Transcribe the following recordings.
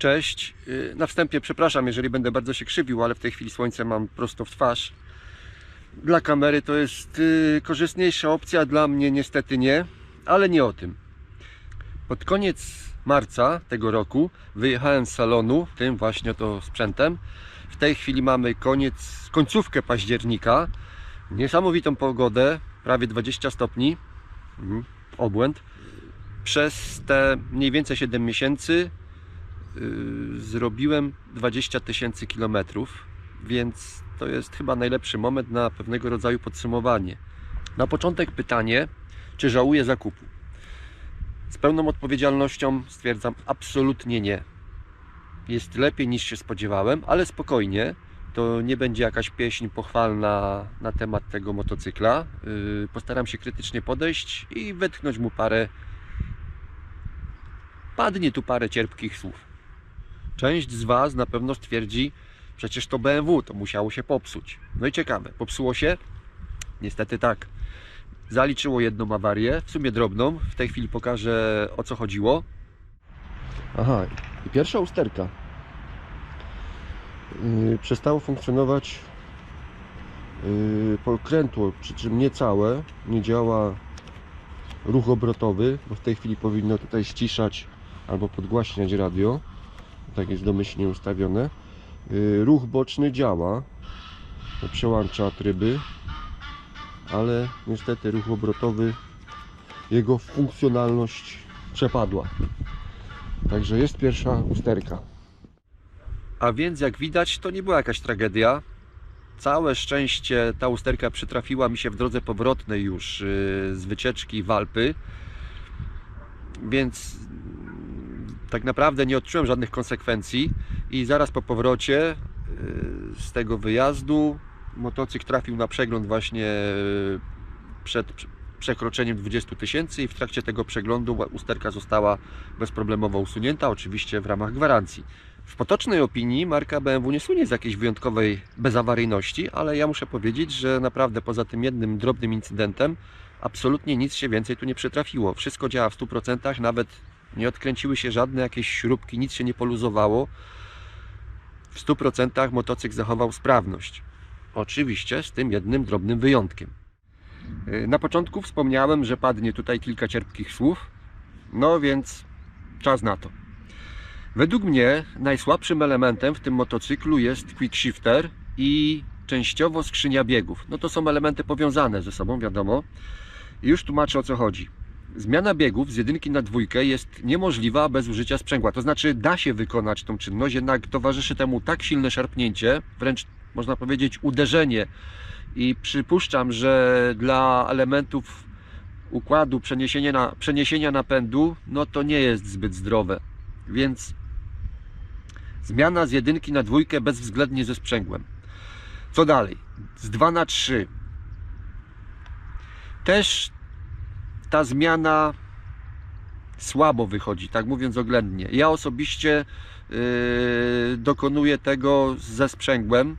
Cześć. Yy, Na wstępie przepraszam, jeżeli będę bardzo się krzywił, ale w tej chwili słońce mam prosto w twarz. Dla kamery to jest yy, korzystniejsza opcja, dla mnie niestety nie, ale nie o tym. Pod koniec marca tego roku wyjechałem z salonu tym właśnie to sprzętem. W tej chwili mamy koniec, końcówkę października. Niesamowitą pogodę, prawie 20 stopni. Mhm, obłęd. Przez te mniej więcej 7 miesięcy zrobiłem 20 tysięcy kilometrów, więc to jest chyba najlepszy moment na pewnego rodzaju podsumowanie. Na początek pytanie, czy żałuję zakupu? Z pełną odpowiedzialnością stwierdzam absolutnie nie. Jest lepiej niż się spodziewałem, ale spokojnie. To nie będzie jakaś pieśń pochwalna na temat tego motocykla. Yy, Postaram się krytycznie podejść i wytknąć mu parę. Padnie tu parę cierpkich słów. Część z Was na pewno stwierdzi, przecież to BMW, to musiało się popsuć. No i ciekawe, popsuło się? Niestety tak. Zaliczyło jedną awarię, w sumie drobną. W tej chwili pokażę o co chodziło. Aha, i pierwsza usterka. Yy, przestało funkcjonować yy, pokrętło, przy czym nie całe. Nie działa ruch obrotowy, bo w tej chwili powinno tutaj ściszać albo podgłaśniać radio. Tak jest domyślnie ustawione. Yy, ruch boczny działa. Przełącza tryby ale niestety ruch obrotowy, jego funkcjonalność przepadła. Także jest pierwsza usterka. A więc jak widać, to nie była jakaś tragedia. Całe szczęście ta usterka przytrafiła mi się w drodze powrotnej już yy, z wycieczki w Alpy. Więc tak naprawdę nie odczułem żadnych konsekwencji i zaraz po powrocie yy, z tego wyjazdu motocykl trafił na przegląd właśnie e, przed prze- przekroczeniem 20 tysięcy i w trakcie tego przeglądu usterka została bezproblemowo usunięta, oczywiście w ramach gwarancji. W potocznej opinii marka BMW nie słynie z jakiejś wyjątkowej bezawaryjności, ale ja muszę powiedzieć, że naprawdę poza tym jednym drobnym incydentem absolutnie nic się więcej tu nie przytrafiło. Wszystko działa w 100%, nawet nie odkręciły się żadne jakieś śrubki, nic się nie poluzowało. W 100% motocykl zachował sprawność. Oczywiście z tym jednym drobnym wyjątkiem. Yy, Na początku wspomniałem, że padnie tutaj kilka cierpkich słów, no więc czas na to. Według mnie najsłabszym elementem w tym motocyklu jest quick shifter i częściowo skrzynia biegów. No to są elementy powiązane ze sobą, wiadomo. Już tłumaczę o co chodzi. Zmiana biegów z jedynki na dwójkę jest niemożliwa bez użycia sprzęgła. To znaczy da się wykonać tą czynność, jednak towarzyszy temu tak silne szarpnięcie, wręcz można powiedzieć uderzenie. I przypuszczam, że dla elementów układu przeniesienia, na, przeniesienia napędu, no to nie jest zbyt zdrowe. Więc zmiana z jedynki na dwójkę bezwzględnie ze sprzęgłem. Co dalej? Z 2 na 3. Też ta zmiana słabo wychodzi, tak mówiąc oględnie. Ja osobiście yy, dokonuję tego ze sprzęgłem.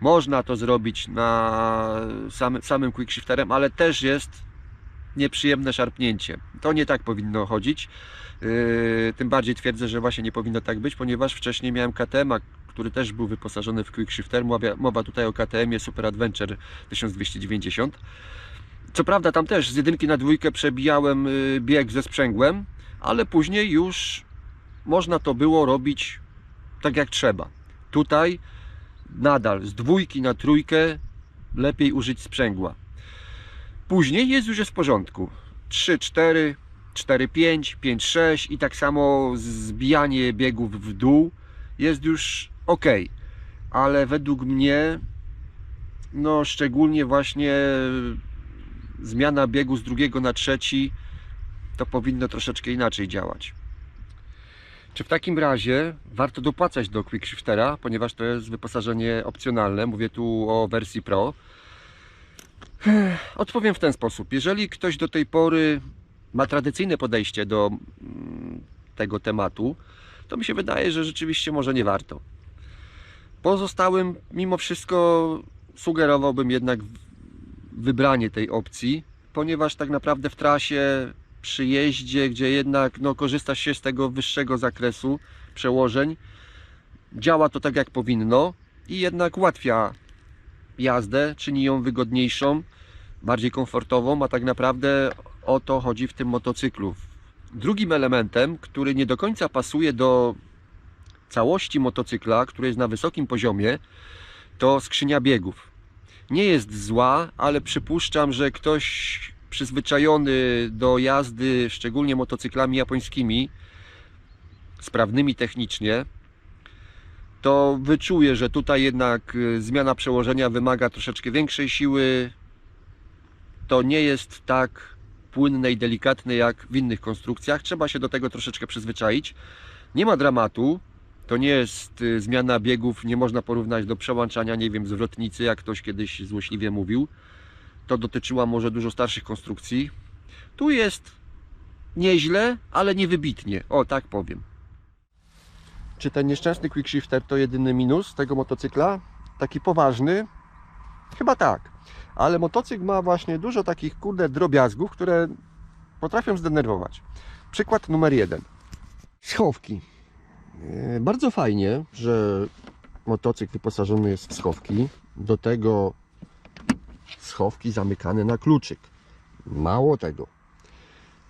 Można to zrobić na samym, samym quick shifterem, ale też jest nieprzyjemne szarpnięcie. To nie tak powinno chodzić. Yy, tym bardziej twierdzę, że właśnie nie powinno tak być, ponieważ wcześniej miałem KTM, który też był wyposażony w quick shifter. Mowa, mowa tutaj o KTM Super Adventure 1290. Co prawda tam też z jedynki na dwójkę przebijałem yy, bieg ze sprzęgłem, ale później już można to było robić tak jak trzeba. Tutaj nadal z dwójki na trójkę lepiej użyć sprzęgła. Później jest już w porządku. 3, 4, 4, 5, 5, 6 i tak samo zbijanie biegów w dół jest już ok. Ale według mnie, no szczególnie właśnie zmiana biegu z drugiego na trzeci, to powinno troszeczkę inaczej działać. Czy w takim razie warto dopłacać do Quick Shiftera, ponieważ to jest wyposażenie opcjonalne, mówię tu o wersji Pro? Odpowiem w ten sposób. Jeżeli ktoś do tej pory ma tradycyjne podejście do mm, tego tematu, to mi się wydaje, że rzeczywiście może nie warto. Pozostałym, mimo wszystko, sugerowałbym jednak wybranie tej opcji, ponieważ tak naprawdę w trasie przy jeździe, gdzie jednak no, korzysta się z tego wyższego zakresu przełożeń. Działa to tak jak powinno i jednak ułatwia jazdę, czyni ją wygodniejszą, bardziej komfortową, a tak naprawdę o to chodzi w tym motocyklu. Drugim elementem, który nie do końca pasuje do całości motocykla, który jest na wysokim poziomie, to skrzynia biegów. Nie jest zła, ale przypuszczam, że ktoś przyzwyczajony do jazdy, szczególnie motocyklami japońskimi, sprawnymi technicznie, to wyczuje, że tutaj jednak y, zmiana przełożenia wymaga troszeczkę większej siły. To nie jest tak płynne i delikatne jak w innych konstrukcjach. Trzeba się do tego troszeczkę przyzwyczaić. Nie ma dramatu. To nie jest y, zmiana biegów, nie można porównać do przełączania, nie wiem, zwrotnicy, jak ktoś kiedyś złośliwie mówił. To dotyczyła może dużo starszych konstrukcji. Tu jest nieźle, ale nie wybitnie. O, tak powiem. Czy ten nieszczęsny quickshifter to jedyny minus tego motocykla? Taki poważny? Chyba tak. Ale motocykl ma właśnie dużo takich kurde drobiazgów, które potrafią zdenerwować. Przykład numer jeden. Schowki. E, Bardzo fajnie, że motocykl wyposażony jest w schowki. Do tego schowki zamykane na kluczyk. Mało tego.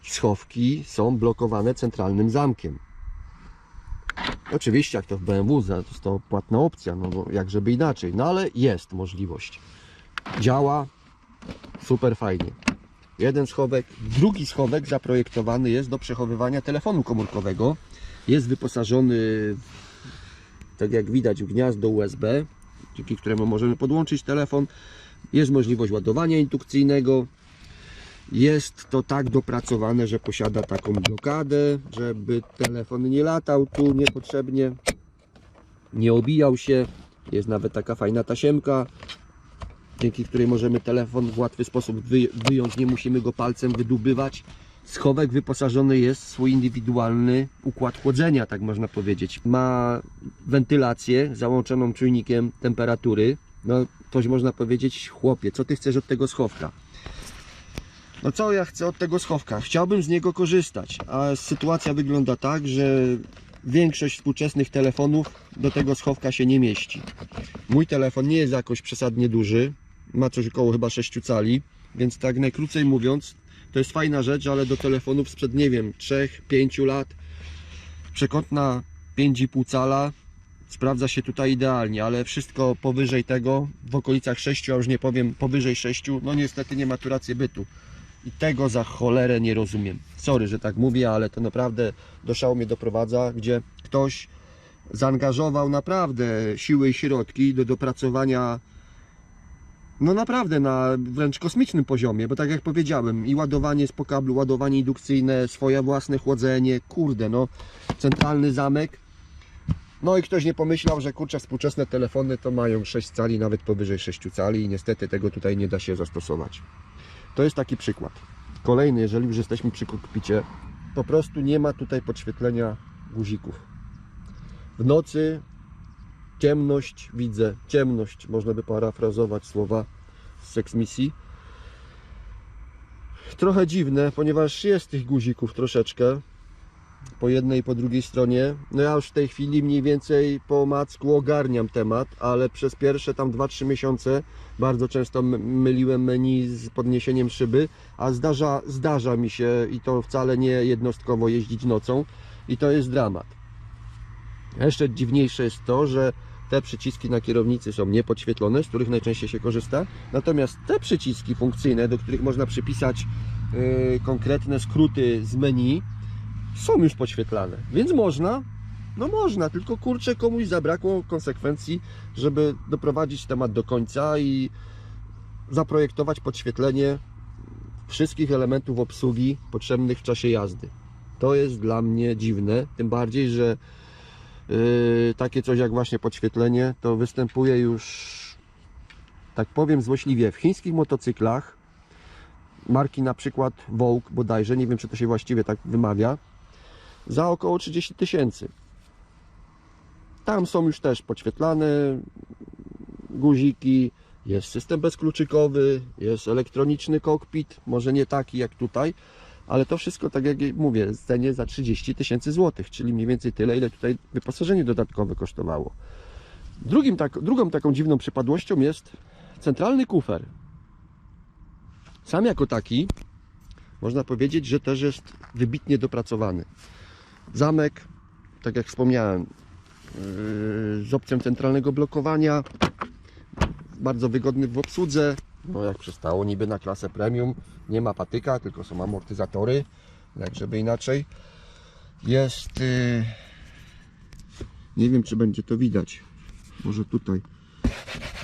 Schowki są blokowane centralnym zamkiem. Oczywiście, jak to w BMW, to jest to płatna opcja, no bo jak żeby inaczej, no ale jest możliwość. Działa super fajnie. Jeden schowek, drugi schowek zaprojektowany jest do przechowywania telefonu komórkowego. Jest wyposażony, tak jak widać, w gniazdo USB, dzięki któremu możemy podłączyć telefon. Jest możliwość ładowania indukcyjnego. Jest to tak dopracowane, że posiada taką blokadę, żeby telefon nie latał tu niepotrzebnie, nie obijał się. Jest nawet taka fajna tasiemka, dzięki której możemy telefon w łatwy sposób wy- wyjąć, nie musimy go palcem wydubywać. Schowek wyposażony jest w swój indywidualny układ chłodzenia, tak można powiedzieć. Ma wentylację załączoną czujnikiem temperatury. No, ktoś można powiedzieć, chłopie, co ty chcesz od tego schowka? No co ja chcę od tego schowka? Chciałbym z niego korzystać, a sytuacja wygląda tak, że większość współczesnych telefonów do tego schowka się nie mieści. Mój telefon nie jest jakoś przesadnie duży, ma coś około chyba 6 cali, więc tak najkrócej mówiąc, to jest fajna rzecz, ale do telefonów sprzed nie wiem 3-5 lat przekątna 5,5 cala sprawdza się tutaj idealnie, ale wszystko powyżej tego, w okolicach 6, a już nie powiem powyżej 6, no niestety nie ma tu racji bytu. I tego za cholerę nie rozumiem. Sorry, że tak mówię, ale to naprawdę do szału mnie doprowadza, gdzie ktoś zaangażował naprawdę siły i środki do dopracowania no naprawdę na wręcz kosmicznym poziomie, bo tak jak powiedziałem, i ładowanie z po kablu, ładowanie indukcyjne, swoje własne chłodzenie, kurde, no centralny zamek. No i ktoś nie pomyślał, że kurczę, współczesne telefony to mają 6 cali, nawet powyżej 6 cali i niestety tego tutaj nie da się zastosować. To jest taki przykład. Kolejny, jeżeli już jesteśmy przy kokpicie, po prostu nie ma tutaj podświetlenia guzików. W nocy ciemność widzę, ciemność, można by parafrazować słowa z Sex Misji. Trochę dziwne, ponieważ jest tych guzików troszeczkę po jednej i po drugiej stronie. No ja już w tej chwili mniej więcej po macku ogarniam temat, ale przez pierwsze tam 2-3 miesiące bardzo często myliłem menu z podniesieniem szyby, a zdarza, zdarza mi się i to wcale nie jednostkowo jeździć nocą i to jest dramat. Jeszcze dziwniejsze jest to, że te przyciski na kierownicy są niepodświetlone, z których najczęściej się korzysta, natomiast te przyciski funkcyjne, do których można przypisać yy, konkretne skróty z menu, są już podświetlane, więc można, no można, tylko kurczę komuś zabrakło konsekwencji, żeby doprowadzić temat do końca i zaprojektować podświetlenie wszystkich elementów obsługi potrzebnych w czasie jazdy. To jest dla mnie dziwne, tym bardziej, że takie coś jak właśnie podświetlenie, to występuje już, tak powiem złośliwie, w chińskich motocyklach marki na przykład Vogue bodajże, nie wiem czy to się właściwie tak wymawia, za około 30 tysięcy. Tam są już też podświetlane guziki, jest system bezkluczykowy, jest elektroniczny kokpit, może nie taki jak tutaj, ale to wszystko, tak jak mówię, w cenie za 30 tysięcy złotych, czyli mniej więcej tyle, ile tutaj wyposażenie dodatkowe kosztowało. Drugim tak, drugą taką dziwną przypadłością jest centralny kufer. Sam jako taki można powiedzieć, że też jest wybitnie dopracowany. Zamek, tak jak wspomniałem, yy, z opcją centralnego blokowania, bardzo wygodny w obsłudze. No jak przystało niby na klasę premium, nie ma patyka, tylko są amortyzatory, jak żeby inaczej. Jest, yy, nie wiem czy będzie to widać, może tutaj.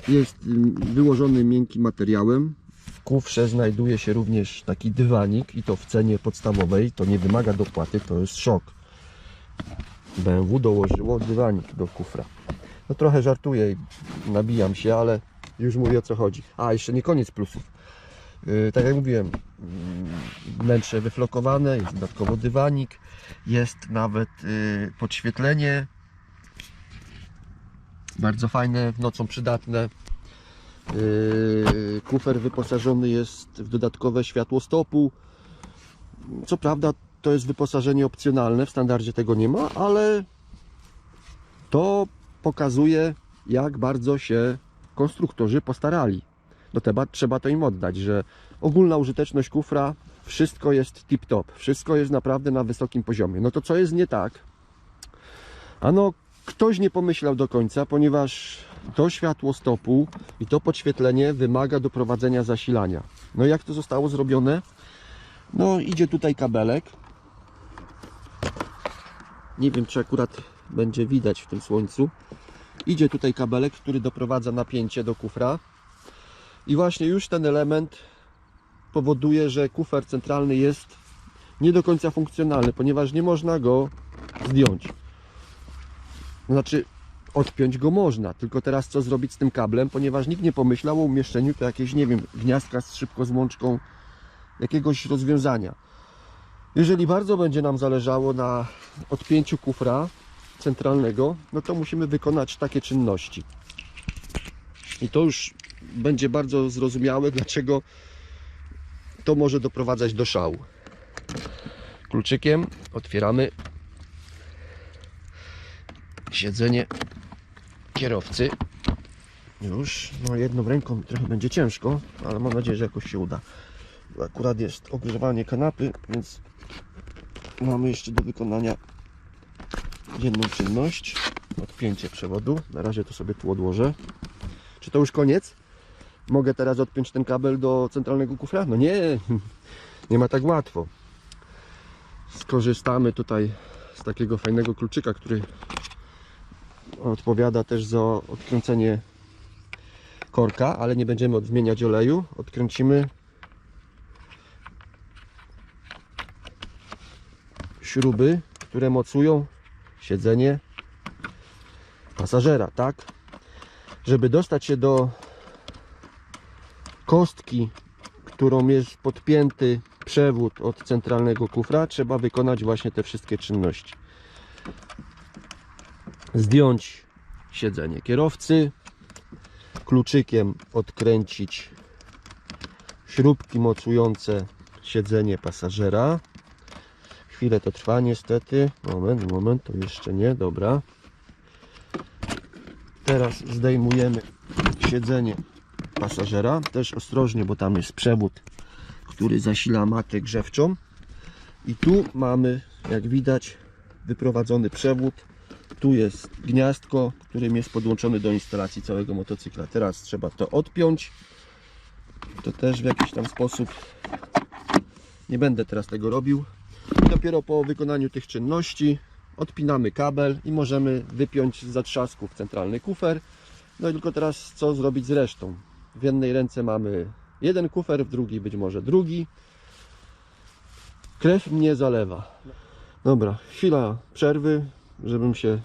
Jest yy, wyłożony miękkim materiałem. W kufrze znajduje się również taki dywanik i to w cenie podstawowej. To nie wymaga dopłaty, to jest szok. BMW dołożyło dywanik do kufra. No trochę żartuję nabijam się, ale już mówię o co chodzi. A, jeszcze nie koniec plusów. Yy, tak jak mówiłem, yy, wnętrze wyflokowane, jest dodatkowo dywanik, jest nawet yy, podświetlenie. Bardzo fajne, nocą przydatne. Yy, kufer wyposażony jest w dodatkowe światło stopu. Co prawda to jest wyposażenie opcjonalne, w standardzie tego nie ma, ale to pokazuje jak bardzo się konstruktorzy postarali. No trzeba, trzeba to im oddać, że ogólna użyteczność kufra, wszystko jest tip-top, wszystko jest naprawdę na wysokim poziomie. No to co jest nie tak? Ano, ktoś nie pomyślał do końca, ponieważ to światło stopu i to podświetlenie wymaga doprowadzenia zasilania. No jak to zostało zrobione? No idzie tutaj kabelek. Nie wiem czy akurat będzie widać w tym słońcu. Idzie tutaj kabelek, który doprowadza napięcie do kufra. I właśnie już ten element powoduje, że kufer centralny jest nie do końca funkcjonalny, ponieważ nie można go zdjąć. Znaczy, odpiąć go można, tylko teraz co zrobić z tym kablem, ponieważ nikt nie pomyślał o umieszczeniu tu jakieś, nie wiem, gniazdka z szybko złączką, jakiegoś rozwiązania. Jeżeli bardzo będzie nam zależało na odpięciu kufra centralnego, no to musimy wykonać takie czynności. I to już będzie bardzo zrozumiałe, dlaczego to może doprowadzać do szału. Kluczykiem otwieramy siedzenie kierowcy. Już, no jedną ręką trochę będzie ciężko, ale mam nadzieję, że jakoś się uda. Akurat jest ogrzewanie kanapy, więc mamy jeszcze do wykonania jedną czynność. Odpięcie przewodu. Na razie to sobie tu odłożę. Czy to już koniec? Mogę teraz odpiąć ten kabel do centralnego kufra? No nie, nie ma tak łatwo. Skorzystamy tutaj z takiego fajnego kluczyka, który odpowiada też za odkręcenie korka, ale nie będziemy odmieniać oleju. Odkręcimy śruby, które mocują siedzenie pasażera, tak? Żeby dostać się do kostki, którą jest podpięty przewód od centralnego kufra, trzeba wykonać właśnie te wszystkie czynności. Zdjąć siedzenie kierowcy, kluczykiem odkręcić śrubki mocujące siedzenie pasażera. Chwilę to trwa niestety. Moment, moment, to jeszcze nie, dobra. Teraz zdejmujemy siedzenie pasażera. Też ostrożnie, bo tam jest przewód, który zasila matę grzewczą. I tu mamy, jak widać, wyprowadzony przewód. Tu jest gniazdko, którym jest podłączony do instalacji całego motocykla. Teraz trzeba to odpiąć. To też w jakiś tam sposób. Nie będę teraz tego robił. I dopiero po wykonaniu tych czynności odpinamy kabel i możemy wypiąć z zatrzasków centralny kufer. No i tylko teraz co zrobić z resztą. W jednej ręce mamy jeden kufer, w drugiej być może drugi. Krew mnie zalewa. Dobra, chwila przerwy, żebym się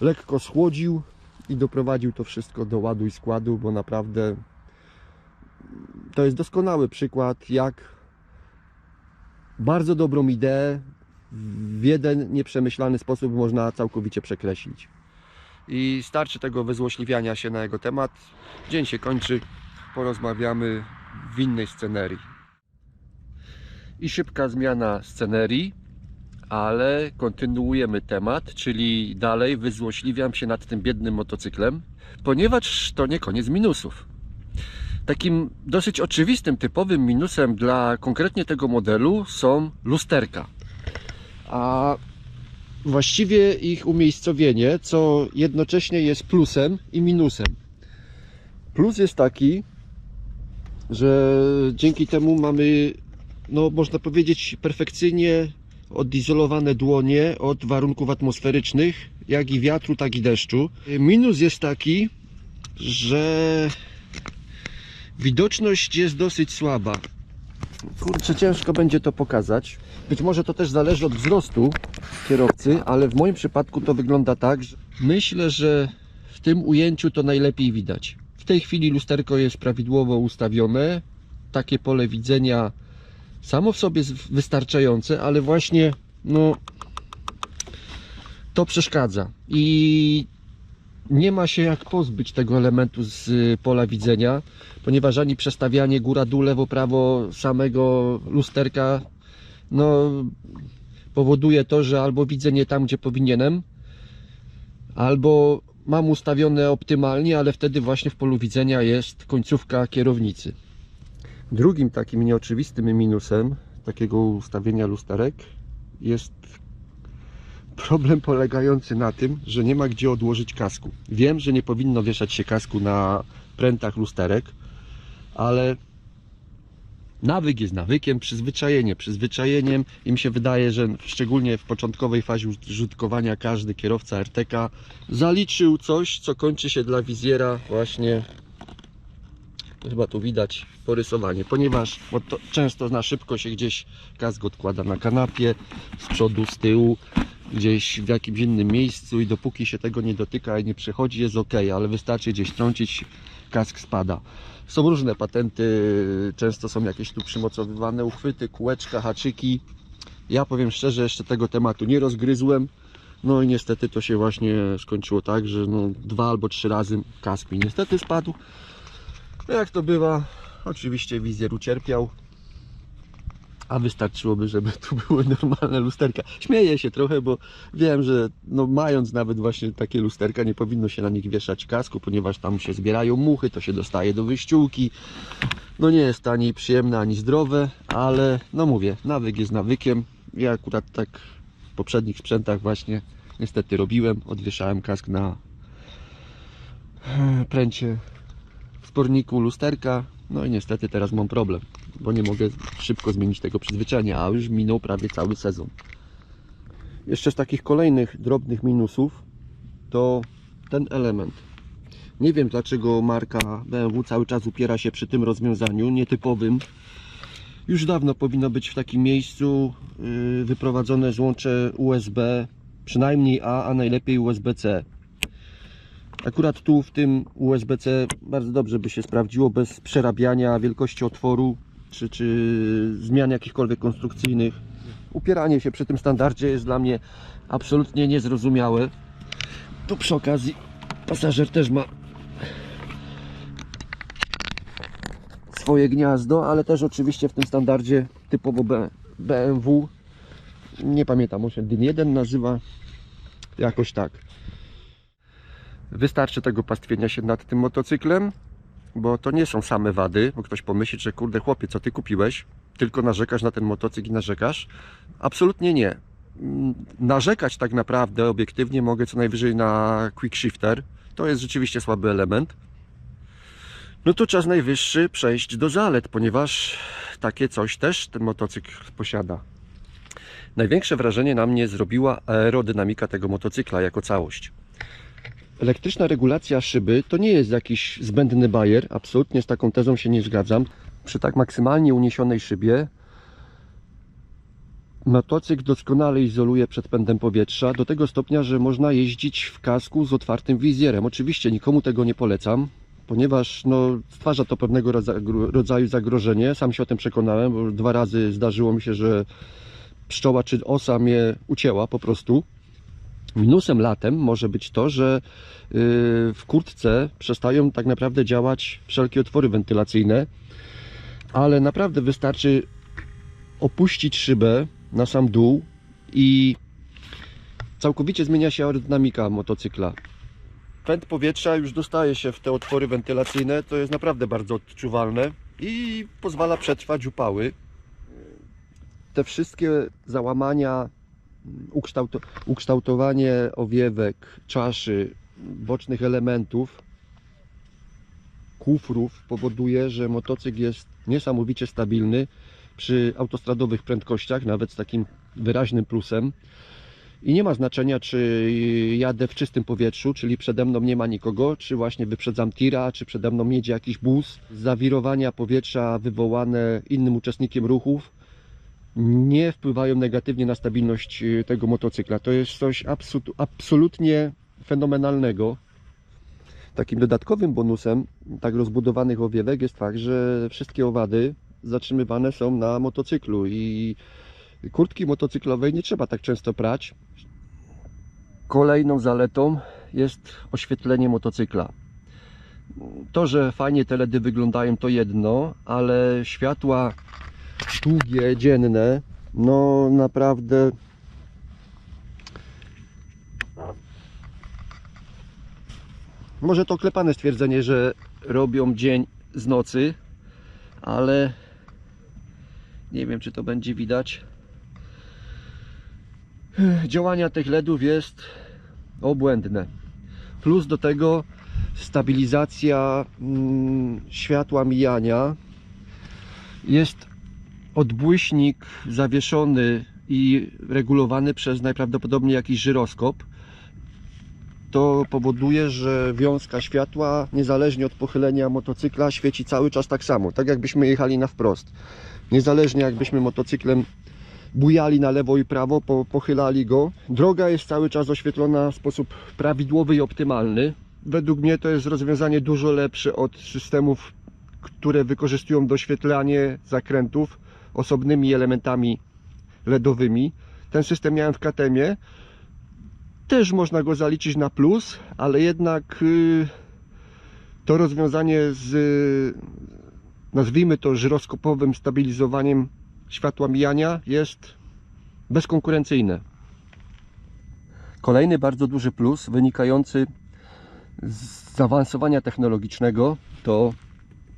lekko schłodził i doprowadził to wszystko do ładu i składu, bo naprawdę to jest doskonały przykład, jak bardzo dobrą ideę w jeden nieprzemyślany sposób można całkowicie przekreślić. I starczy tego wyzłośliwiania się na jego temat. Dzień się kończy, porozmawiamy w innej scenerii. I szybka zmiana scenerii, ale kontynuujemy temat, czyli dalej wyzłośliwiam się nad tym biednym motocyklem, ponieważ to nie koniec minusów. Takim dosyć oczywistym, typowym minusem dla konkretnie tego modelu są lusterka. A właściwie ich umiejscowienie, co jednocześnie jest plusem i minusem. Plus jest taki, że dzięki temu mamy, no można powiedzieć, perfekcyjnie odizolowane dłonie od warunków atmosferycznych, jak i wiatru, tak i deszczu. Minus jest taki, że widoczność jest dosyć słaba. Kurczę, ciężko będzie to pokazać. Być może to też zależy od wzrostu kierowcy, ale w moim przypadku to wygląda tak, że myślę, że w tym ujęciu to najlepiej widać. W tej chwili lusterko jest prawidłowo ustawione. Takie pole widzenia samo w sobie jest wystarczające, ale właśnie no to przeszkadza i nie ma się jak pozbyć tego elementu z y, pola widzenia, ponieważ ani przestawianie góra-dół, lewo-prawo samego lusterka no, powoduje to, że albo widzę nie tam, gdzie powinienem, albo mam ustawione optymalnie, ale wtedy właśnie w polu widzenia jest końcówka kierownicy. Drugim takim nieoczywistym minusem takiego ustawienia lusterek jest problem polegający na tym, że nie ma gdzie odłożyć kasku. Wiem, że nie powinno wieszać się kasku na prętach lusterek, ale nawyk jest nawykiem, przyzwyczajenie przyzwyczajeniem i mi się wydaje, że szczególnie w początkowej fazie użytkowania każdy kierowca RTK zaliczył coś, co kończy się dla wizjera właśnie chyba tu widać porysowanie, ponieważ często na szybko się gdzieś kask odkłada na kanapie, z przodu, z tyłu, gdzieś w jakimś innym miejscu i dopóki się tego nie dotyka i nie przechodzi jest ok, ale wystarczy gdzieś trącić, kask spada. Są różne patenty, często są jakieś tu przymocowywane uchwyty, kółeczka, haczyki. Ja powiem szczerze, jeszcze tego tematu nie rozgryzłem. No i niestety to się właśnie skończyło tak, że no dwa albo trzy razy kask mi niestety spadł. No jak to bywa, oczywiście wizjer ucierpiał, a wystarczyłoby, żeby tu były normalne lusterka. Śmieję się trochę, bo wiem, że no mając nawet właśnie takie lusterka, nie powinno się na nich wieszać kasku, ponieważ tam się zbierają muchy, to się dostaje do wyściółki. No nie jest to ani przyjemne, ani zdrowe, ale no mówię, nawyk jest nawykiem. Ja akurat tak w poprzednich sprzętach właśnie niestety robiłem, odwieszałem kask na e, pręcie w sporniku lusterka, no i niestety teraz mam problem, bo nie mogę szybko zmienić tego przyzwyczajenia, a już minął prawie cały sezon. Jeszcze z takich kolejnych drobnych minusów to ten element. Nie wiem dlaczego marka BMW cały czas upiera się przy tym rozwiązaniu nietypowym. Już dawno powinno być w takim miejscu yy, wyprowadzone złącze USB, przynajmniej A, a najlepiej USB-C. Akurat tu w tym USB-C bardzo dobrze by się sprawdziło bez przerabiania wielkości otworu czy, czy zmian jakichkolwiek konstrukcyjnych. Upieranie się przy tym standardzie jest dla mnie absolutnie niezrozumiałe. Tu przy okazji pasażer też ma swoje gniazdo, ale też oczywiście w tym standardzie typowo BMW nie pamiętam, on się DIN 1 nazywa jakoś tak. Wystarczy tego pastwienia się nad tym motocyklem, bo to nie są same wady, bo ktoś pomyśli, że kurde chłopie, co ty kupiłeś? Tylko narzekasz na ten motocykl i narzekasz? Absolutnie nie. Mm, Narzekać tak naprawdę obiektywnie mogę co najwyżej na quick shifter. To jest rzeczywiście słaby element. No to czas najwyższy przejść do zalet, ponieważ takie coś też ten motocykl posiada. Największe wrażenie na mnie zrobiła aerodynamika tego motocykla jako całość. Elektryczna regulacja szyby to nie jest jakiś zbędny bajer, absolutnie z taką tezą się nie zgadzam. Przy tak maksymalnie uniesionej szybie motocykl doskonale izoluje przed pędem powietrza do tego stopnia, że można jeździć w kasku z otwartym wizjerem. Oczywiście nikomu tego nie polecam, ponieważ no, stwarza to pewnego rodza- rodzaju zagrożenie. Sam się o tym przekonałem, bo dwa razy zdarzyło mi się, że pszczoła czy osa mnie ucięła po prostu. Minusem latem może być to, że yy, w kurtce przestają tak naprawdę działać wszelkie otwory wentylacyjne, ale naprawdę wystarczy opuścić szybę na sam dół i całkowicie zmienia się aerodynamika motocykla. Pęd powietrza już dostaje się w te otwory wentylacyjne, to jest naprawdę bardzo odczuwalne i pozwala przetrwać upały. Te wszystkie załamania, ukształto- ukształtowanie owiewek, czaszy, bocznych elementów, kufrów powoduje, że motocykl jest niesamowicie stabilny przy autostradowych prędkościach, nawet z takim wyraźnym plusem. I nie ma znaczenia, czy jadę w czystym powietrzu, czyli przede mną nie ma nikogo, czy właśnie wyprzedzam tira, czy przede mną jedzie jakiś bus. Zawirowania powietrza wywołane innym uczestnikiem ruchów nie wpływają negatywnie na stabilność y, tego motocykla. To jest coś absolut, absolutnie fenomenalnego. Takim dodatkowym bonusem tak rozbudowanych owiewek jest fakt, że wszystkie owady zatrzymywane są na motocyklu i kurtki motocyklowej nie trzeba tak często prać. Kolejną zaletą jest oświetlenie motocykla. To, że fajnie te LEDy wyglądają to jedno, ale światła długie, dzienne, no naprawdę może to klepane stwierdzenie, że robią dzień z nocy, ale nie wiem czy to będzie widać. Działania tych LEDów jest obłędne. Plus do tego stabilizacja mm, światła mijania jest odbłyśnik zawieszony i regulowany przez najprawdopodobniej jakiś żyroskop. To powoduje, że wiązka światła, niezależnie od pochylenia motocykla, świeci cały czas tak samo, tak jakbyśmy jechali na wprost. Niezależnie jakbyśmy motocyklem bujali na lewo i prawo, po, pochylali go. Droga jest cały czas oświetlona w sposób prawidłowy i optymalny. Według mnie to jest rozwiązanie dużo lepsze od systemów, które wykorzystują doświetlanie zakrętów osobnymi elementami LEDowymi. Ten system miałem w Katemie. Też można go zaliczyć na plus, ale jednak y, to rozwiązanie z nazwijmy to żyroskopowym stabilizowaniem światła mijania jest bezkonkurencyjne. Kolejny bardzo duży plus wynikający z zaawansowania technologicznego to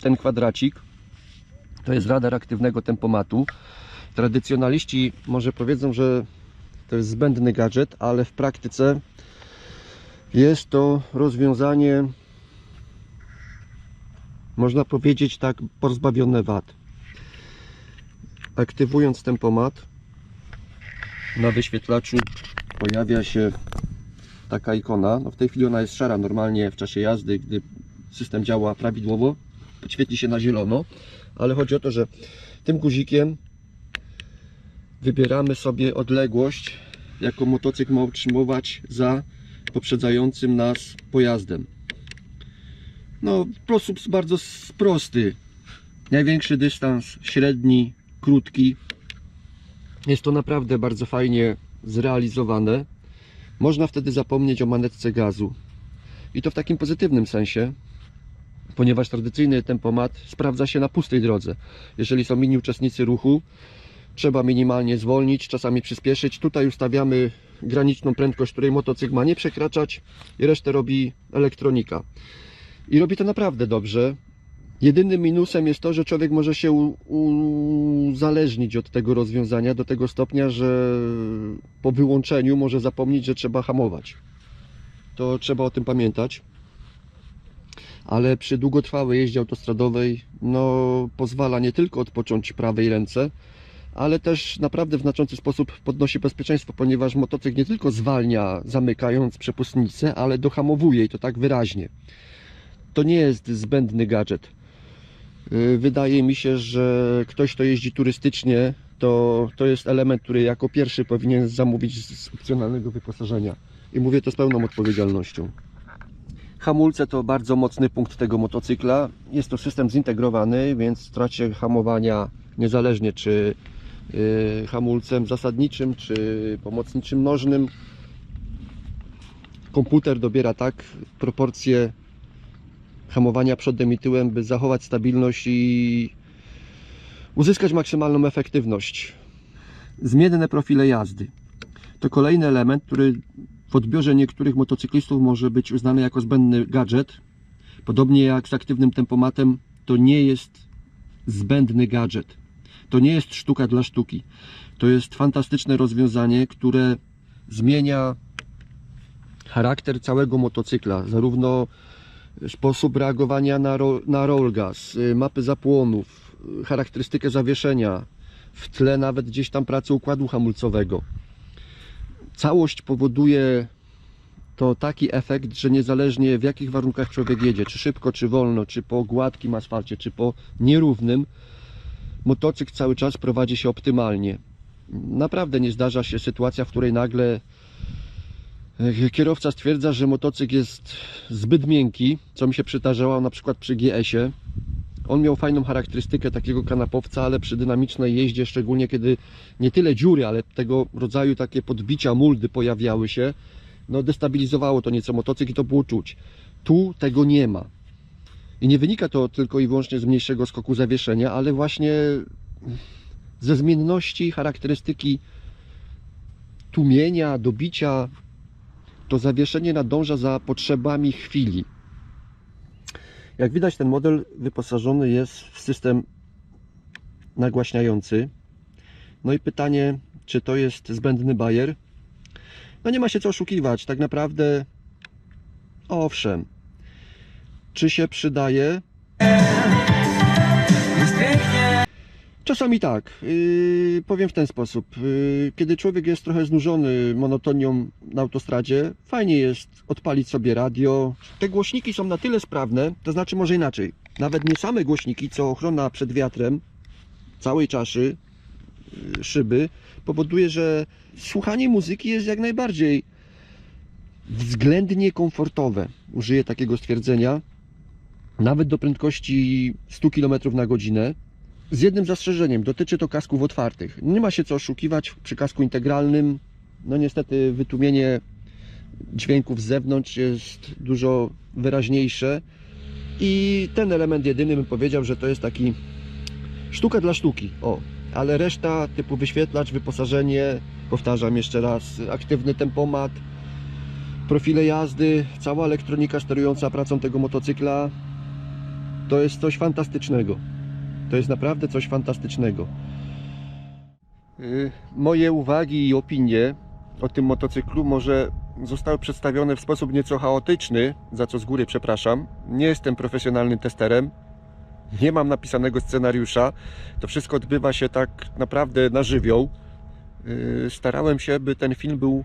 ten kwadracik. To jest radar aktywnego tempomatu. Tradycjonaliści może powiedzą, że to jest zbędny gadżet, ale w praktyce jest to rozwiązanie można powiedzieć tak pozbawione wad aktywując tempomat na wyświetlaczu pojawia się taka ikona. No w tej chwili ona jest szara normalnie w czasie jazdy, gdy system działa prawidłowo, świetli się na zielono, ale chodzi o to, że tym guzikiem wybieramy sobie odległość, jaką motocykl ma utrzymywać za poprzedzającym nas pojazdem. No, sposób bardzo prosty. Największy dystans, średni, krótki. Jest to naprawdę bardzo fajnie zrealizowane. Można wtedy zapomnieć o manetce gazu. I to w takim pozytywnym sensie, ponieważ tradycyjny tempomat sprawdza się na pustej drodze. Jeżeli są inni uczestnicy ruchu, trzeba minimalnie zwolnić, czasami przyspieszyć. Tutaj ustawiamy graniczną prędkość, której motocykl ma nie przekraczać i resztę robi elektronika. I robi to naprawdę dobrze. Jedynym minusem jest to, że człowiek może się uzależnić od tego rozwiązania do tego stopnia, że po wyłączeniu może zapomnieć, że trzeba hamować. To trzeba o tym pamiętać. Ale przy długotrwałej jeździe autostradowej no, pozwala nie tylko odpocząć prawej ręce, ale też naprawdę w znaczący sposób podnosi bezpieczeństwo, ponieważ motocykl nie tylko zwalnia zamykając przepustnicę, ale dohamowuje i to tak wyraźnie. To nie jest zbędny gadżet. Yy, Wydaje mi się, że ktoś, kto jeździ turystycznie, to, to jest element, który jako pierwszy powinien zamówić z opcjonalnego wyposażenia. I mówię to z pełną odpowiedzialnością. Hamulce to bardzo mocny punkt tego motocykla. Jest to system zintegrowany, więc w trakcie hamowania, niezależnie czy yy, hamulcem zasadniczym, czy pomocniczym nożnym, komputer dobiera tak proporcje hamowania przodem i tyłem, by zachować stabilność i Uzyskać maksymalną efektywność. Zmienne profile jazdy. To kolejny element, który odbiorze niektórych motocyklistów może być uznany jako zbędny gadżet. Podobnie jak z aktywnym tempomatem, to nie jest zbędny gadżet. To nie jest sztuka dla sztuki. To jest fantastyczne rozwiązanie, które zmienia charakter całego motocykla, zarówno sposób reagowania na, ro, na roll gas, mapy zapłonów, charakterystykę zawieszenia, w tle nawet gdzieś tam pracy układu hamulcowego. Całość powoduje to taki efekt, że niezależnie w jakich warunkach człowiek jedzie, czy szybko, czy wolno, czy po gładkim asfalcie, czy po nierównym, motocykl cały czas prowadzi się optymalnie. Naprawdę nie zdarza się sytuacja, w której nagle e, kierowca stwierdza, że motocykl jest zbyt miękki, co mi się przydarzało na przykład przy GS-ie. On miał fajną charakterystykę takiego kanapowca, ale przy dynamicznej jeździe, szczególnie kiedy nie tyle dziury, ale tego rodzaju takie podbicia muldy pojawiały się, no destabilizowało to nieco motocykl i to było czuć. Tu tego nie ma. I nie wynika to tylko i wyłącznie z mniejszego skoku zawieszenia, ale właśnie ze zmienności charakterystyki tłumienia, dobicia. To zawieszenie nadąża za potrzebami chwili. Jak widać, ten model wyposażony jest w system nagłaśniający. No i pytanie, czy to jest zbędny bajer? No nie ma się co oszukiwać. Tak naprawdę, owszem. Czy się przydaje? Czasami tak. Yy, powiem w ten sposób. Yy, kiedy człowiek jest trochę znużony monotonią na autostradzie, fajnie jest odpalić sobie radio. Te głośniki są na tyle sprawne, to znaczy może inaczej. Nawet nie same głośniki, co ochrona przed wiatrem całej czaszy, yy, szyby, powoduje, że słuchanie muzyki jest jak najbardziej względnie komfortowe. Użyję takiego stwierdzenia. Nawet do prędkości 100 km na godzinę. Z jednym zastrzeżeniem, dotyczy to kasków otwartych. Nie ma się co oszukiwać przy kasku integralnym. No niestety wytłumienie dźwięków z zewnątrz jest dużo wyraźniejsze. I ten element jedyny bym powiedział, że to jest taki sztuka dla sztuki. O, ale reszta typu wyświetlacz, wyposażenie, powtarzam jeszcze raz, aktywny tempomat, profile jazdy, cała elektronika sterująca pracą tego motocykla to jest coś fantastycznego. To jest naprawdę coś fantastycznego. Y, Moje uwagi i opinie o tym motocyklu może zostały przedstawione w sposób nieco chaotyczny, za co z góry przepraszam. Nie jestem profesjonalnym testerem, nie mam napisanego scenariusza. To wszystko odbywa się tak naprawdę na żywioł. Yy, Starałem się, by ten film był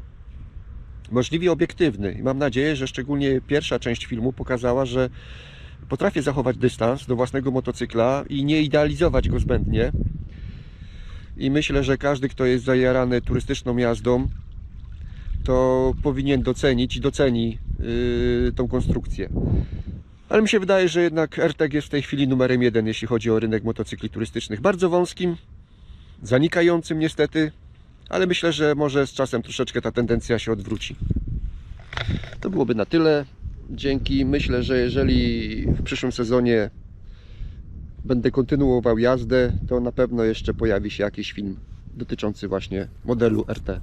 możliwie obiektywny i mam nadzieję, że szczególnie pierwsza część filmu pokazała, że potrafię zachować dystans do własnego motocykla i nie idealizować go zbędnie. I myślę, że każdy, kto jest zajarany turystyczną jazdą, to powinien docenić i doceni yy, tą konstrukcję. Ale mi się wydaje, że jednak RTG jest w tej chwili numerem jeden, jeśli chodzi o rynek motocykli turystycznych. Bardzo wąskim, zanikającym niestety, ale myślę, że może z czasem troszeczkę ta tendencja się odwróci. To byłoby na tyle. Dzięki. Myślę, że jeżeli w przyszłym sezonie będę kontynuował jazdę, to na pewno jeszcze pojawi się jakiś film dotyczący właśnie modelu RT.